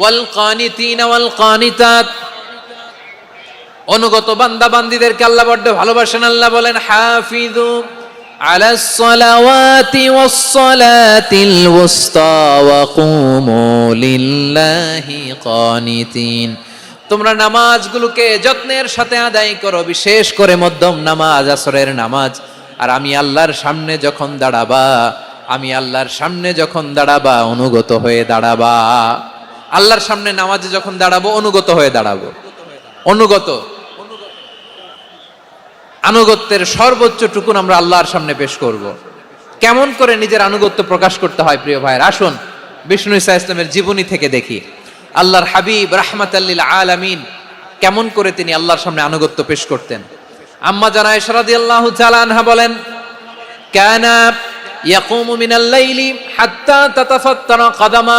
والقانتين والقانتات অনুগত বান্দা বান্দিদেরকে আল্লাহ বড্ড ভালোবাসেন আল্লাহ বলেন হাফিজু على الصلوات والصلاة الوسطى وقوموا لله قانتين তোমরা নামাজগুলোকে যত্নের সাথে আদায় করো বিশেষ করে মধ্যম নামাজ আসরের নামাজ আর আমি আল্লাহর সামনে যখন দাঁড়াবা আমি আল্লাহর সামনে যখন দাঁড়াবা অনুগত হয়ে দাঁড়াবা আল্লাহর সামনে নামাজে যখন দাঁড়াবো, অনুগত হয়ে দাঁড়াবো। অনুগত। আনুগত্যের সর্বোচ্চ টুকুন আমরা আল্লাহর সামনে পেশ করব। কেমন করে নিজের আনুগত্য প্রকাশ করতে হয়, প্রিয় ভাইয়ের? আসুন, বিষ্ণু ইসা ইসলামের জীবনী থেকে দেখি। আল্লাহর হাবিব রাহমাতাল্লিল আলামিন কেমন করে তিনি আল্লাহর সামনে আনুগত্য পেশ করতেন। আম্মা জানা ইশরাদি আল্লাহ আনহা বলেন, কানা ইয়াকুমু মিনাল হাত্তা তাতাফাত্তারা কাদামা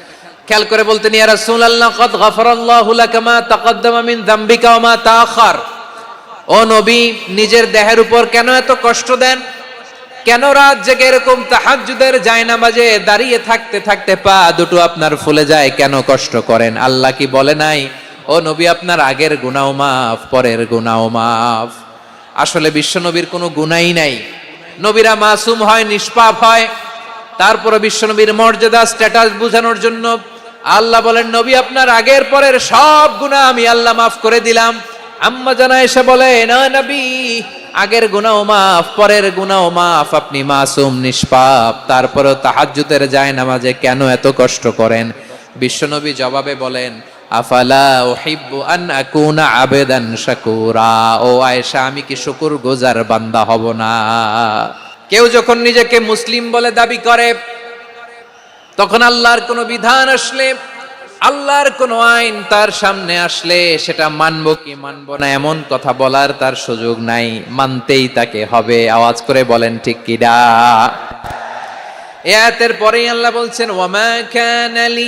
খেয়াল করে বলতেন, ইয়া রাসূলুল্লাহ, কদ গফারাল্লাহু লাকা মা তাকাদ্দামা মিন যামবিকা ওয়া মা তাআখার। ও নবী, নিজের দেহের উপর কেন এত কষ্ট দেন? কেন রাত জেগে এরকম তাহাজ্জুদের যায় নামাজে দাঁড়িয়ে থাকতে থাকতে পা দুটো আপনার ফুলে যায়? কেন কষ্ট করেন? আল্লাহ কি বলে নাই? ও নবী, আপনার আগের গুনাও মাফ, পরের গুনাও মাফ। আসলে বিশ্ব নবীর কোনো গুনাই নাই। নবীরা মাসুম হয়, নিষ্পাপ হয়। তারপরে বিশ্বনবীর মর্যাদা, স্ট্যাটাস বোঝানোর জন্য আল্লাহ বলেন, নবী, আপনার আগের পরের সব গুণা আমি আল্লাহ মাফ করে দিলাম। আম্মা জানা এসে বলে, না নবী, আগের গুনাও মাফ, পরের গুনাও মাফ, আপনি মাসুম, নিষ্পাপ, তারপরেও তাহাজ্জুদের যায় নামাজে কেন এত কষ্ট করেন? বিশ্বনবী জবাবে বলেন, আফালা উহিব্বু আন আকুনা আবেদান শাকুরা। ও আয়েশা, আমি কি শুকুর গোজার বান্দা হব না? কেউ যখন নিজেকে মুসলিম বলে দাবি করে তখন আল্লাহর কোনো বিধান আসলে, আল্লাহর কোনো আইন তার সামনে আসলে, সেটা মানব কি মানব না, এমন কথা বলার তার সুযোগ নাই, মানতেই তাকে হবে, আওয়াজ করে বলেন ঠিক কিডা না? এতের পরেই আল্লাহ বলছেন ওয়ামা কানা লি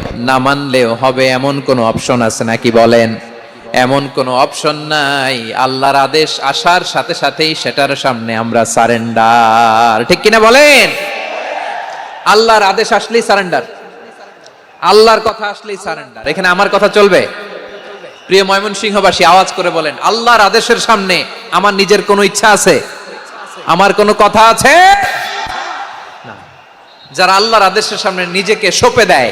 না মানলেও হবে এমন কোনো অপশন আছে নাকি বলেন? এমন কোনো অপশন নাই। আল্লাহর আদেশ আসার সাথে সাথেই সেটার সামনে আমরা সারেন্ডার ঠিক কিনা বলেন? আল্লাহর আদেশ আসলেই সারেন্ডার আল্লাহর কথা আসলেই সারেন্ডার এখানে আমার কথা চলবে? প্রিয় ময়মনসিংহবাসী, আওয়াজ করে বলেন, আল্লাহর আদেশের সামনে আমার নিজের কোনো ইচ্ছা আছে? আমার কোনো কথা আছে? যারা আল্লাহর আদেশের সামনে নিজেকে সঁপে দেয়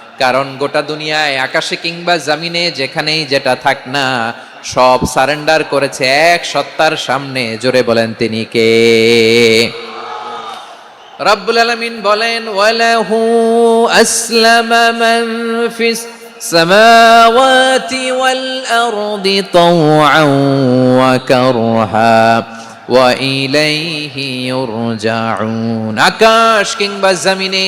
কারণ গোটা দুনিয়ায়, আকাশে কিংবা জামিনে, যেখানেই যেটা থাক না, সব সারেন্ডার করেছে এক সত্তার সামনে। জোরে বলেন তিনি কে? রব্বুল আলামিন বলেন, ওয়ালাহু আসলামা মান ফিস ওয়াল আরদি তাওআন ওয়া কারহা ওয়া ইলাইহি ইউরজাউন। আকাশ কিংবা জমিনে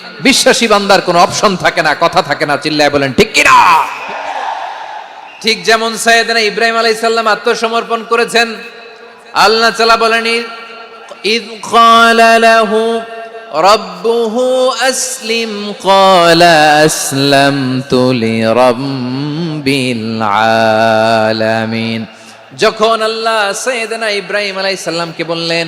বিশ্বাসী বান্দার কোনো অপশন থাকে না, কথা থাকে না, চিল্লায় বলেন, ঠিক কিনা? ঠিক যেমন সাইয়েদনা ইব্রাহিম আলাইহিসসালাম আত্মসমর্পণ করেছেন আল্লাহ চালা বলেন, ইদ ক্বালা লাহু রাব্বুহু আসলিম, ক্বালা আসলামতু লিরাব্বিল আলামিন। যখন আল্লাহ সাইয়েদনা ইব্রাহিম আলাইহিসসালামকে বললেন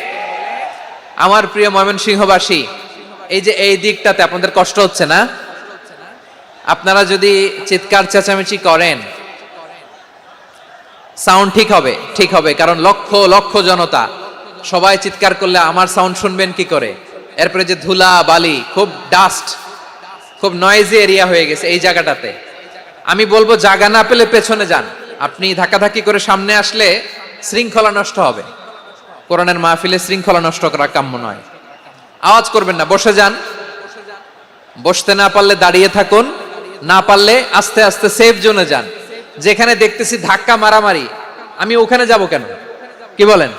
আমার প্রিয় ময়মনসিংহবাসী, এই যে এই দিকটাতে আপনাদের কষ্ট হচ্ছে না? আপনারা যদি চিৎকার চেঁচামেচি করেন সাউন্ড ঠিক হবে ঠিক হবে, কারণ লক্ষ লক্ষ জনতা, সবাই চিৎকার করলে আমার সাউন্ড শুনবেন কি করে? এরপরে যে ধুলা, বালি, খুব ডাস্ট খুব নয়েজি এরিয়া হয়ে গেছে এই জায়গাটাতে। আমি বলব জায়গা না পেলে পেছনে যান। আপনি ধাক্কাধাক্কি করে সামনে আসলে শৃঙ্খলা নষ্ট হবে। কোরআনের মাহফিলে শৃঙ্খলা নষ্ট করা কাম্য নয়। আওয়াজ করবেন না, বসে যান। বসতে না পারলে দাঁড়িয়ে থাকুন, না পারলে আস্তে আস্তে সেফ জোনে যান। যেখানে দেখতেছি ধাক্কা মারামারি, আমি ওখানে যাব কেন? কি বলেন?